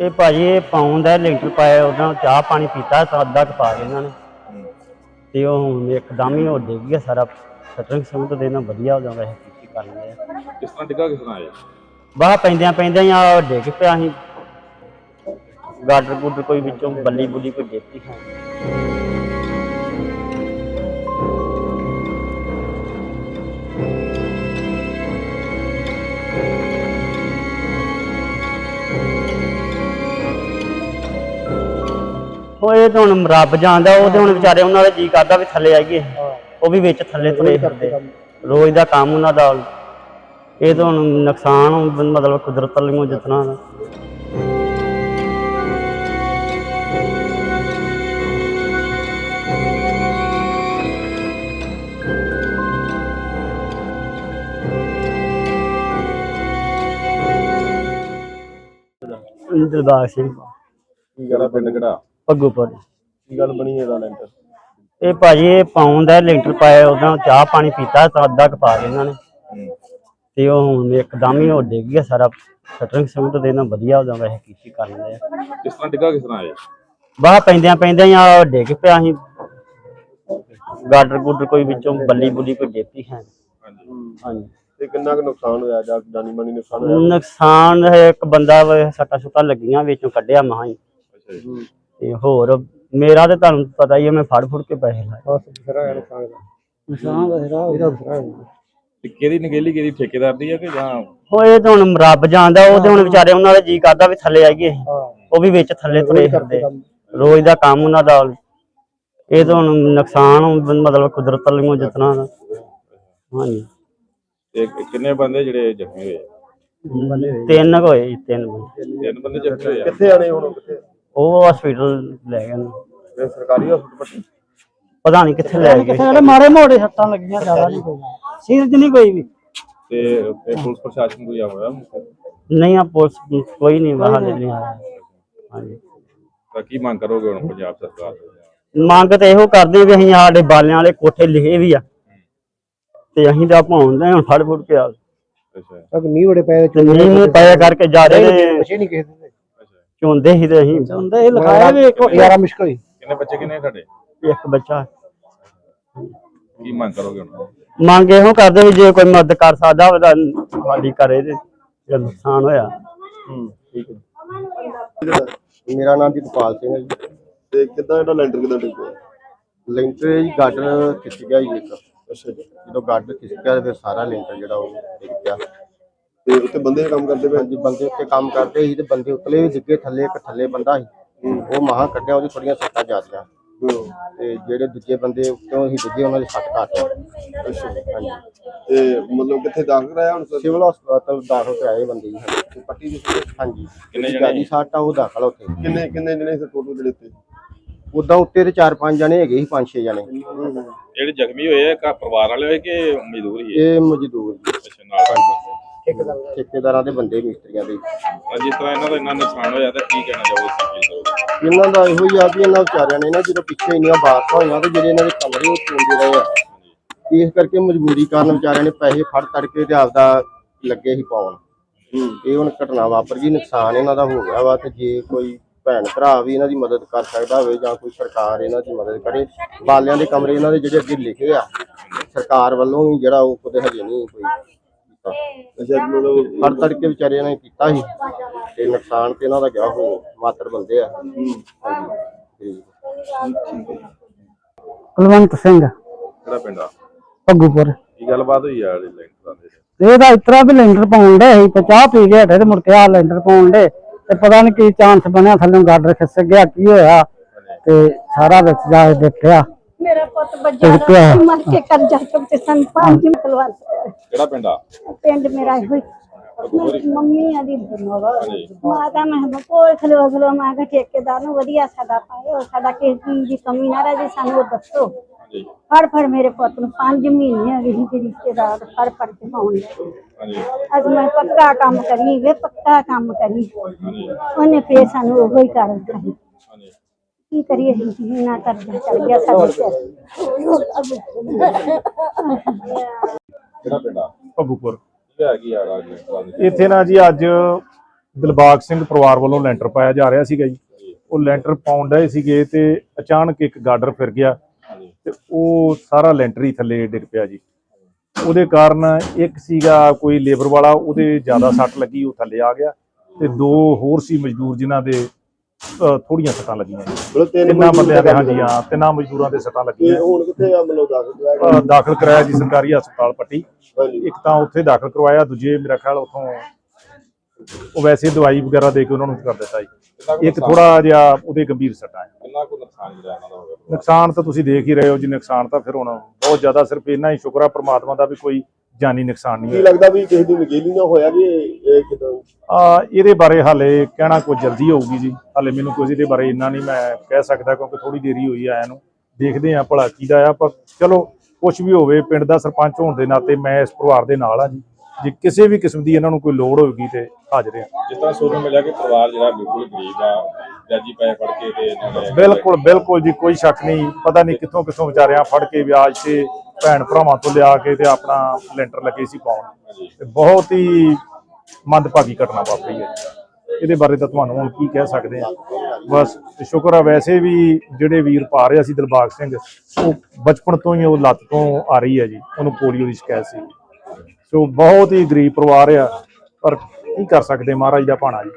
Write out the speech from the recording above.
ਇਹ ਭਾਜੀ ਇਹ ਪਾਉਣ ਦਾ ਲੈਂਟਰ ਪਾਇਆ ਉਹਨਾਂ ਚਾਹ ਪਾਣੀ ਪੀਤਾ ਤਾਂ ਅੱਧਾ ਕੁ ਪਾ ਗਏ ਇਹਨਾਂ ਨੇ। ਤੇ ਉਹ ਹੁਣ ਇੱਕਦਮ ਹੀ ਹੋ ਡਿੱਗ ਗਿਆ ਸਾਰਾ ਸਟਰਿੰਗ ਸਮੂਥ ਦੇ ਨਾਲ ਵਧੀਆ ਹੋ ਜਾਂਦਾ ਇਹ ਕੀ ਕਰ ਲਿਆ ਕਿਸ ਤਰ੍ਹਾਂ ਡਿੱਗਾ ਕਿਸ ਤਰ੍ਹਾਂ ਆਇਆ? ਬਾਹ ਪੈਂਦਿਆਂ ਪੈਂਦਿਆਂ ਹੀ ਆ ਡਿੱਗ ਪਿਆ ਸੀ। ਗਾਡਰ ਗੁੱਡਰ ਕੋਈ ਵਿੱਚੋਂ ਬੱਲੀ ਬੁੱਲੀ ਕੋਈ ਡੇਪੀ ਹੈ। ਉਹ ਇਹ ਤਾਂ ਹੁਣ ਰੱਬ ਜਾਣਦਾ ਉਹ ਤੇ ਹੁਣ ਵਿਚਾਰੇ ਉਹਨਾਂ ਦਾ ਜੀ ਕਰਦਾ ਵੀ ਥੱਲੇ ਆਈਏ। ਉਹ ਵੀ ਵਿੱਚ ਥੱਲੇ ਤੁਰੇ ਫਿਰਦੇ। ਰੋਜ਼ ਦਾ ਕੰਮ ਉਹਨਾਂ ਦਾ। ਇਹ ਤਾਂ ਹੁਣ ਨੁਕਸਾਨ ਮਤਲਬ ਕੁਦਰਤ ਵੱਲੋਂ ਜਿਤਨਾ ਦਿਲਬਾਗ ਸਿੰਘ। ਕੀ ਕਰਾ ਪਿੰਡ ਕਿਹੜਾ? ਪੱਗੂਪੁਰ ਕੀ ਗੱਲ ਬਣੀ ਇਹਦਾ ਲੈਂਟਰ? ਇਹ ਭਾਜੀ ਇਹ ਪਾਉਣ ਦਾ ਲੈਂਟਰ ਪਾਇਆ ਉਹਨਾਂ ਚਾਹ ਪਾਣੀ ਪੀਤਾ ਤਾਂ ਅੱਧਾ ਕੁ ਪਾ ਇਹਨਾਂ ਨੇ। ਤੇ ਉਹ ਹੁਣ ਇੱਕਦਮ ਹੀ ਹੋ ਡਿੱਗ ਗਿਆ ਸਾਰਾ। ਸਟਰਿੰਗ ਸਮੂਥ ਦੇ ਨਾਲ ਵਧੀਆ ਹੋ ਜਾਂਦਾ ਇਹ ਕੀ ਕਰ ਲਿਆ ਕਿਸ ਤਰ੍ਹਾਂ ਡਿੱਗਾ ਕਿਸ ਤਰ੍ਹਾਂ ਆਇਆ? ਬਾਹ ਪੈਂਦਿਆਂ ਪੈਂਦਿਆਂ ਹੀ ਆ ਡਿੱਗ ਪਿਆ ਸੀ। ਗਾਡਰ ਗੁੱਡਰ ਕੋਈ ਵਿੱਚੋਂ ਬੱਲੀ ਬੁੱਲੀ ਕੋਈ ਡੇਪੀ ਹੈ। ਹਾਂਜੀ। ਹਾਂਜੀ। ਤੇ ਕਿੰਨਾ ਕੁ ਨੁਕਸਾਨ ਹੋਇਆ ਜਾਂ ਜਾਨੀ ਮਾਨੀ ਨੁਕਸਾਨ ਹੋਇਆ? ਨੁਕਸਾਨ ਹੈ ਇੱਕ ਬੰਦਾ ਵਾ, ਸੱਟਾਂ ਸੁੱਟਾਂ ਲੱਗੀਆਂ ਵਿੱਚੋਂ ਕੱਢਿਆ ਮਹਾਂ ਹੀ। ਅੱਛਾ ਜੀ। ਤੇ ਹੋਰ ਮੇਰਾ ਤੇ ਤੁਹਾਨੂੰ ਪਤਾ ਹੀ ਹੈ ਮੈਂ ਫੜ ਫੁੜ ਕੇ ਪੈਸੇ ਲਾਏ। ਬਸ ਬਸਰਾ ਹੈ ਨੁਕਸਾਨ ਦਾ। ਨੁਕਸਾਨ ਬਥੇਰਾ ਇਹਦਾ ਬਥੇਰਾ ਤੇ ਕਿਹਦੀ ਨਗੇਲੀ ਕਿਹਦੀ ਠੇਕੇਦਾਰ ਦੀ ਹੈ ਕਿ ਜਾਂ ਇਹ ਤਾਂ ਹੁਣ ਰੱਬ ਜਾਣਦਾ ਉਹ ਤੇ ਹੁਣ ਵਿਚਾਰੇ ਉਹਨਾਂ ਦਾ ਜੀ ਕਰਦਾ ਵੀ ਥੱਲੇ ਆਈਏ। ਉਹ ਵੀ ਵਿੱਚ ਥੱਲੇ ਤੁਰੇ ਫਿਰਦੇ। ਰੋਜ਼ ਦਾ ਕੰਮ ਉਹਨਾਂ ਦਾ। ਇਹ ਤਾਂ ਹੁਣ ਨੁਕਸਾਨ ਮਤਲਬ ਕੁਦਰਤ ਵੱਲੋਂ ਜਿਤਨਾ ਹਾਂਜੀ। ਤੇ ਕਿੰਨੇ ਬੰਦੇ ਜਿਹੜੇ ਜ਼ਖਮੀ ਹੋਏ ਤਿੰਨ ਹੋਏ ਤਿੰਨ ਬੰਦੇ। ਤਿੰਨ ਬੰਦੇ ਜ਼ਖਮੀ ਹੋਏ ਆ। ਕਿੱਥੇ ਆਣੇ ਹੁਣ ਕਿੱਥੇ? ਉਹ ਹਸਪੀਟਲ ਲੈ ਗਏ ਨੇ। ਇਹ ਸਰਕਾਰੀ ਹਸਪਤਾਲ ਪਤਾ ਨਹੀਂ ਕਿੱਥੇ ਲੈ ਗਏ। ਸਾਡੇ ਮਾੜੇ ਮੋੜੇ ਸੱਟਾਂ ਲੱਗੀਆਂ ਜ਼ਿਆਦਾ ਨਹੀਂ ਕੋਈ ਸੀਰਜ ਨਹੀਂ ਕੋਈ ਵੀ। ਤੇ ਤੇ ਪੁਲਿਸ ਪ੍ਰਸ਼ਾਸਨ ਕੋਈ ਆ ਹੋਇਆ ਨਹੀਂ ਆ ਪੁਲਿਸ ਕੋਈ ਨਹੀਂ ਬਾਹਰ ਨਹੀਂ ਆਇਆ ਹਾਂਜੀ। ਤਾਂ ਕੀ ਮੰਗ ਕਰੋਗੇ ਹੁਣ ਪੰਜਾਬ ਸਰਕਾਰ ਤੋਂ? ਮੰਗ ਤੇ ਇਹੋ ਕਰਦੇ ਵੀ ਅਸੀਂ ਸਾਡੇ ਬਾਲਿਆਂ ਵਾਲੇ ਕੋਠੇ ਲਿਖੇ ਵੀ ਆ। ਤੇ ਅਸੀਂ ਤਾਂ ਪਾਉਂਦੇ ਹਾਂ ਫੜ ਫੁੜ ਕੇ ਆ ਅੱਛਾ। ਤੱਕ ਮੀਂਹ ਬੜੇ ਪਏ ਤੇ ਨਹੀਂ ਨਹੀਂ ਪਾਇਆ ਕਰਕੇ ਜਿਆਦੇ ਕੁਛ ਨਹੀਂ ਕਿਸੇ ਦੇ ਚੁੰਦੇ ਸੀ ਤੇ ਅਸੀਂ ਹੁੰਦਾ ਇਹ ਲਿਖਾਇਆ ਵੀ ਇੱਕ 11 ਮੁਸ਼ਕਲ ਹੀ। ਕਿੰਨੇ ਬੱਚੇ ਕਿੰਨੇ ਤੁਹਾਡੇ? ਇੱਕ ਬੱਚਾ। ਕੀ ਮੰਗ ਕਰੋਗੇ ਹੁਣ ਮੰਗ ਇਹੋ ਕਰਦੇ ਵੀ ਜੇ ਕੋਈ ਮਦਦ ਕਰ ਸਕਦਾ ਹੋਵੇ ਤਾਂ ਸਾਡੀ ਕਰੇ ਤੇ ਜਿਹੜਾ ਨੁਕਸਾਨ ਹੋਇਆ। ਠੀਕ ਹੈ। ਮੇਰਾ ਨਾਮ ਜਗਪਾਲ ਸਿੰਘ ਹੈ ਜੀ। ਤੇ ਕਿੱਦਾਂ ਇਹਦਾ ਲੈਂਟਰ ਕਿੱਦਾਂ ਡਿੱਗਿਆ ਲੈਂਟਰ ਜੀ ਗਾਰਡਨ ਖਿੱਚ ਗਿਆ ਜੀ ਇੱਕ। ਅੱਛਾ ਜੀ। ਜਦੋਂ ਗਾਰਡਨ ਖਿੱਚ ਗਿਆ ਤੇ ਫਿਰ ਸਾਰਾ ਲੈਂਟਰ ਜਿਹੜਾ ਉਹ ਡਿੱਗ ਗਿਆ। ਤੇ ਉੱਤੇ ਬੰਦੇ ਕੰਮ ਕਰਦੇ ਪਏ ਹਾਂਜੀ ਬੰਦੇ ਉੱਤੇ ਕੰਮ ਕਰਦੇ ਸੀ ਤੇ ਬੰਦੇ ਉਤਲੇ ਵੀ ਡਿੱਗੇ ਥੱਲੇ ਇੱਕ ਥੱਲੇ ਬੰਦਾ ਸੀ। ਉਹ ਮਹਾ ਕੱਢਿਆ ਉਹਦੀ ਥੋੜੀਆਂ ਸੱਟਾਂ ਜਾਂਦੀਆਂ ਤੇ ਜਿਹੜੇ ਦੂਜੇ ਬੰਦੇ ਉੱਤੋਂ ਹੀ ਡਿੱਗੇ ਉਹਨਾਂ ਦੇ ਸੱਟ ਘੱਟ ਹਾਂਜੀ। ਤੇ ਮਤਲਬ ਕਿੱਥੇ ਦਾਖਲ ਕਰਾਇਆ ਹੁਣ ਸਿਵਲ ਹਸਪਤਾਲ ਦਾਖਲ ਕਰਾਏ ਬੰਦੇ ਜੀ। ਤੇ ਪੱਟੀ ਦੀ ਹਾਂਜੀ। ਕਿੰਨੇ ਜਣੇ? ਜਿਆਦੀ ਸੱਟ ਆ ਉਹ ਦਾਖਲ ਆ ਉੱਥੇ। ਕਿੰਨੇ ਕਿੰਨੇ ਜਣੇ ਸੀ ਟੋਟਲ ਜਿਹੜੇ ਉੱਤੇ? ਉਦਾਂ ਉੱਤੇ ਤੇ ਚਾਰ ਪੰਜ ਜਣੇ ਹੈਗੇ ਸੀ ਪੰਜ ਛੇ ਜਣੇ। ਜਿਹੜੇ ਜ਼ਖਮੀ ਹੋਏ ਆ ਘਰ ਪਰਿਵਾਰ ਵਾਲੇ ਹੋਏ ਕਿ ਮਜ਼ਦੂਰ ਹੀ ਹੈ ਇਹ ਮਜ਼ਦੂਰ ਜੀ, ਅੱਛਾ ਨਾਲ। ਕਰਦੇ ਠੇਕੇਦਾਰਾਂ ਦੇ ਬੰਦੇ ਮਿਸਤਰੀਆਂ ਦੇ। ਤਾਂ ਜਿਸ ਤਰ੍ਹਾਂ ਇਹਨਾਂ ਦਾ ਇੰਨਾ ਨੁਕਸਾਨ ਹੋਇਆ ਤਾਂ ਕੀ ਕਹਿਣਾ ਚਾਹੋਗੇ ਕੀ ਕਰੋਗੇ ਇਹਨਾਂ ਦਾ ਇਹੋ ਹੀ ਆ ਵੀ ਇਹਨਾਂ ਵਿਚਾਰਿਆਂ ਨੇ ਨਾ ਜਦੋਂ ਪਿੱਛੇ ਇੰਨੀਆਂ ਬਾਰਿਸ਼ਾਂ ਹੋਈਆਂ ਤੇ ਜਿਹੜੇ ਇਹਨਾਂ ਦੇ ਕਮਰੇ ਉਹ ਚੁੰਦੇ ਰਹੇ ਆ। ਇਸ ਕਰਕੇ ਮਜਬੂਰੀ ਕਾਰਨ ਵਿਚਾਰਿਆਂ ਨੇ ਪੈਸੇ ਫੜ ਤੜ ਕੇ ਤੇ ਆਪਦਾ ਲੱਗੇ ਹੀ ਪਾਉਣ। ਇਹ ਹੁਣ ਘਟਨਾ ਵਾਪਰ ਗਈ ਨੁਕਸਾਨ ਇਹਨਾਂ ਦਾ ਹੋ ਗਿਆ ਵਾ ਤੇ ਜੇ ਕੋਈ ਭੈਣ ਭਰਾ ਵੀ ਇਹਨਾਂ ਦੀ ਮਦਦ ਕਰ ਸਕਦਾ ਹੋਵੇ ਜਾਂ ਕੋਈ ਸਰਕਾਰ ਇਹਨਾਂ ਦੀ ਮਦਦ ਕਰੇ ਬਾਲਿਆਂ ਦੇ ਕਮਰੇ ਇਹਨਾਂ ਦੇ ਜਿਹੜੇ ਅੱਗੇ ਲਿਖੇ ਆ ਸਰਕਾਰ ਵੱਲੋਂ ਵੀ ਜਿਹੜਾ ਉਹ ਕਦੇ ਹਜੇ ਨਹੀਂ ਕੋਈ ਕੀਤਾ। ਅੱਛਾ ਮਤਲਬ ਫੜ ਤੜ ਕੇ ਵਿਚਾਰਿਆਂ ਨੇ ਕੀਤਾ ਸੀ। ਤੇ ਨੁਕਸਾਨ ਤੇ ਇਹਨਾਂ ਦਾ ਗਿਆ ਉਹ ਮਾਤਰ ਬੰਦੇ ਆ। ਕੁਲਵੰਤ ਸਿੰਘ। ਕਿਹੜਾ ਪਿੰਡ ਆ? ਭੱਗੂਪੁਰ। ਕੀ ਗੱਲਬਾਤ ਹੋਈ ਆ ਜਿਹੜੇ ਲੈਂਟਰਾਂ ਦੇ ਇਹਦਾ ਇਤਰਾ ਵੀ ਲੈਂਟਰ ਪਾਉਣ ਦੇ ਸੀ ਤੇ ਚਾਹ ਪੀ ਕੇ ਹਟੇ ਤੇ ਮੁੜ ਕੇ ਆ ਲੈਂਟਰ ਪਾਉਣ ਦੇ ਤੇ ਪਤਾ ਨਹੀਂ ਕੀ ਚਾਂਸ ਬਣਿਆ ਥੱਲੋਂ ਗਾਡਰ ਖਿਸਕ ਗਿਆ ਕੀ ਹੋਇਆ। ਤੇ ਸਾਰਾ ਵਿੱਚ ਜਾ ਕੇ ਦੇਖਿਆ। ਮੇਰਾ ਪੁੱਤ ਬੱਜਾ ਤੇ ਕਿਆ? ਮਰ ਕੇ ਕਰ ਜਾ ਤੇ ਸੰਨ ਪੰਜ ਮਤਲਬ ਕਿਹੜਾ ਪਿੰਡ ਆ? ਪਿੰਡ ਮੇਰਾ ਇਹੋ ਹੀ। ਮੇਰੀ ਮੰਮੀ ਆ ਦੀ ਮਾਤਾ ਮੈਂ ਕੋਲ ਖਲੋ ਖਲੋ ਮੈਂ ਕਿਹਾ ਠੇਕੇਦਾਰ ਨੂੰ ਵਧੀਆ ਸਾਡਾ ਪਾਇਓ ਸਾਡਾ ਕਿਸੇ ਚੀਜ਼ ਦੀ ਕਮੀ ਨਾ ਰਹੇ ਸਾਨੂੰ ਉਹ ਦੱਸੋ। ਹਾਂਜੀ। ਫੜ ਫੜ ਮੇਰੇ ਪੁੱਤ ਨੂੰ 5 ਮਹੀਨੇ ਗਏ ਸੀ ਰਿਸ਼ਤੇਦਾਰ ਫੜ ਫੜ ਕੇ ਪਾਉਣ ਲੱਗੇ। ਹਾਂਜੀ। ਅੱਜ ਮੈਂ ਪੱਕਾ ਕੰਮ ਕਰੀ ਵੇ ਪੱਕਾ ਕੰਮ ਕਰੀ ਉਹਨੇ ਫੇਰ ਸਾਨੂੰ ਉਹੋ ਹੀ ਕਰਨ ਕਰੀ ਹਾਂਜੀ। ਕੀ ਕਰੀਏ? ਇੰਨਾ ਕਰਜ਼ਾ ਚੜ ਗਿਆ ਸਾਡੇ ਸਿਰ। ਕਿਹੜਾ ਪਿੰਡ ਆ? ਭੱਬੂਪੁਰ ਕੀ ਆ ਕੀ ਆ ਰਾਜ ਇੱਥੇ ਨਾ ਜੀ ਅੱਜ ਦਿਲਬਾਗ ਸਿੰਘ ਪਰਿਵਾਰ ਵੱਲੋਂ ਲੈਂਟਰ ਪਾਇਆ ਜਾ ਰਿਹਾ ਸੀਗਾ ਜੀ। ਉਹ ਲੈਂਟਰ ਪਾਉਣ ਡਏ ਸੀਗੇ ਤੇ ਅਚਾਨਕ ਇੱਕ ਗਾਡਰ ਫਿਰ ਗਿਆ ਤੇ ਉਹ ਸਾਰਾ ਲੈਂਟਰ ਹੀ ਥੱਲੇ ਡਿੱਗ ਪਿਆ ਜੀ। ਉਹਦੇ ਕਾਰਨ ਇੱਕ ਸੀਗਾ ਕੋਈ ਲੇਬਰ ਵਾਲਾ ਉਹਦੇ ਜ਼ਿਆਦਾ ਸੱਟ ਲੱਗੀ ਉਹ ਥੱਲੇ ਆ ਗਿਆ ਤੇ ਦੋ ਹੋਰ ਸੀ ਮਜ਼ਦੂਰ ਜਿਨ੍ਹਾਂ ਦੇ ਥੋੜੀਆਂ ਸੱਟਾਂ ਲੱਗੀਆਂ ਜੀ। ਮਤਲਬ ਤਿੰਨ ਤਿੰਨਾਂ ਮਜ਼ਦੂਰ ਬੰਦਿਆਂ ਦੇ ਹਾਂਜੀ ਹਾਂ ਤਿੰਨਾਂ ਮਜ਼ਦੂਰਾਂ ਦੇ ਸੱਟਾਂ ਤੇ ਲੱਗੀਆਂ। ਹੁਣ ਕਿੱਥੇ ਆ ਮਤਲਬ ਦਾਖਲ ਕਰਾਇਆ ਗਿਆ? ਅ, ਦਾਖਲ ਕਰਾਇਆ ਜੀ ਸਰਕਾਰੀ ਹਸਪਤਾਲ ਪੱਟੀ। ਹਾਂਜੀ। ਇੱਕ ਤਾਂ ਉੱਥੇ ਦਾਖਲ ਕਰਵਾਇਆ ਦੂਜੇ ਮੇਰਾ ਖਿਆਲ ਉਥੋਂ ਉਹ ਵੈਸੇ ਦਵਾਈ ਵਗੈਰਾ ਦੇ ਕੇ ਉਹਨਾਂ ਨੂੰ ਕਰ ਦਿੱਤਾ ਜੀ। ਇੱਕ ਥੋੜਾ ਜਿਹਾ ਉਹਦੇ ਗੰਭੀਰ ਸੱਟਾਂ ਹੈ ਕਿੰਨਾ ਕੁ ਨੁਕਸਾਨ ਜਿਹੜਾ ਇਹਨਾਂ ਦਾ ਹੋ ਗਿਆ ਨੁਕਸਾਨ ਤਾਂ ਤੁਸੀਂ ਦੇਖ ਹੀ ਰਹੇ ਹੋ ਜੀ ਨੁਕਸਾਨ ਤਾਂ ਫਿਰ ਹੁਣ ਬਹੁਤ ਜ਼ਿਆਦਾ ਸਿਰਫ ਇੰਨਾ ਹੀ ਸ਼ੁਕਰ ਆ ਪ੍ਰਮਾਤਮਾ ਦਾ ਵੀ ਕੋਈ ਜਾਨੀ ਨੁਕਸਾਨ ਨਹੀਂ ਕੀ ਹੋਇਆ। ਲੱਗਦਾ ਵੀ ਕਿਸੇ ਦੀ ਵਕੀਲੀ ਨਾ ਹੋਇਆ ਕਿ ਇਹ ਕਿਦਾਂ? ਆ ਇਹਦੇ ਬਾਰੇ ਹਾਲੇ ਕਹਿਣਾ ਕੁਝ ਜਲਦੀ ਹੋਊਗੀ ਜੀ। ਹਾਲੇ ਮੈਨੂੰ ਕੁਝ ਇਹਦੇ ਬਾਰੇ ਇੰਨਾ ਨਹੀਂ ਮੈਂ ਕਹਿ ਸਕਦਾ ਕਿਉਂਕਿ ਥੋੜੀ ਦੇਰੀ ਹੋਈ ਆਇਆ ਨੂੰ ਦੇਖਦੇ ਆ ਭਲਾ ਕੀ ਦਾ ਆ ਪਰ ਚਲੋ ਕੁਝ ਵੀ ਹੋਵੇ ਪਿੰਡ ਦਾ ਸਰਪੰਚ ਹੋਣ ਦੇ ਨਾਤੇ ਮੈਂ ਇਸ ਪਰਿਵਾਰ ਦੇ ਨਾਲ ਆ ਜੀ। ਜੇ ਕਿਸੇ ਵੀ ਕਿਸਮ ਦੀ ਇਹਨਾਂ ਨੂੰ ਕੋਈ ਲੋੜ ਹੋਏਗੀ ਤੇ ਹਾਜ਼ਰ ਆ ਜਿਸ ਤਰ੍ਹਾਂ ਸੁਣਨ ਨੂੰ ਮਿਲਿਆ ਕਿ ਪਰਿਵਾਰ ਜਿਹੜਾ ਬਿਲਕੁਲ ਗਰੀਬ ਆ ਵਿਆਜੀ ਪੈਸੇ ਫੜ ਕੇ ਤੇ ਇਹਨਾਂ ਨੇ ਬਿਲਕੁਲ ਬਿਲਕੁਲ ਜੀ ਕੋਈ ਸ਼ੱਕ ਨਹੀਂ। ਪਤਾ ਨਹੀਂ ਕਿੱਥੋਂ ਕਿੱਥੋਂ ਵਿਚਾਰਿਆਂ ਫੜ ਕੇ ਵਿਆਜ ਤੇ ਭੈਣ ਭਰਾਵਾਂ ਤੋਂ ਲਿਆ ਕੇ ਤੇ ਆਪਣਾ ਲੈਂਟਰ ਲੱਗੇ ਸੀ ਪਾਉਣ। ਤੇ ਬਹੁਤ ਹੀ ਮੰਦਭਾਗੀ ਘਟਨਾ ਵਾਪਰੀ ਹੈ। ਇਹਦੇ ਬਾਰੇ ਤਾਂ ਤੁਹਾਨੂੰ ਹੁਣ ਕੀ ਕਹਿ ਸਕਦੇ ਆ ਬਸ ਸ਼ੁਕਰ ਆ ਵੈਸੇ ਵੀ ਜਿਹੜੇ ਵੀਰ ਪਾ ਰਿਹਾ ਸੀ ਦਿਲਬਾਗ ਸਿੰਘ ਉਹ ਬਚਪਨ ਤੋਂ ਹੀ ਉਹ ਲੱਤ ਤੋਂ ਆ ਰਹੀ ਹੈ ਜੀ। ਉਹਨੂੰ ਪੋਲੀਓ ਦੀ ਸ਼ਿਕਾਇਤ ਸੀ। ਸੋ ਬਹੁਤ ਹੀ ਗਰੀਬ ਪਰਿਵਾਰ ਆ। ਪਰ ਕੀ ਕਰ ਸਕਦੇ ਮਹਾਰਾਜ ਦਾ ਭਾਣਾ ਜੀ।